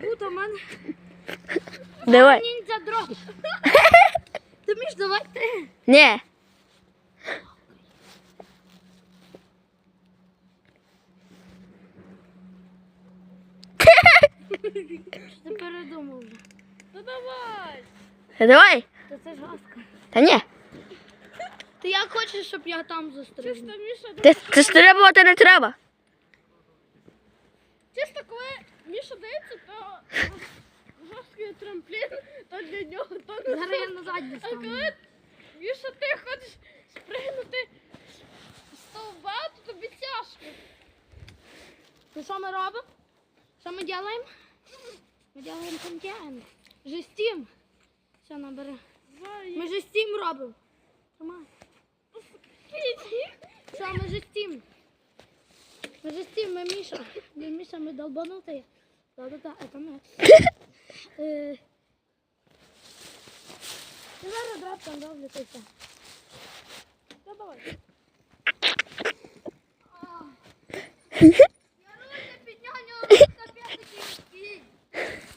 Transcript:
Бута мене. Давай. Ніндзя дроп. Ти між давати? Ні. Ти передумав вже. Ну давай. Давай. Та це жорстко. Та ні. Ти як хочеш, щоб я там Міша, Ти, ти стрибувати не треба. Чисто коли Міша дається, то жорсткий трамплін, то для нього то не Зараз я на задню А стану. коли Міша, ти хочеш спригнути з стовба, то тобі тяжко. Ну що ми робимо? Що ми робимо? Ми робимо контент. Жестім. Все, набери. Ми жестім робимо. Тримай. Що, ми жестім. Жестім, мы Міша. Ми Міша, ми долбанутые. Да-да-да, это мы. Ты Ти зараз драп там. Та давай.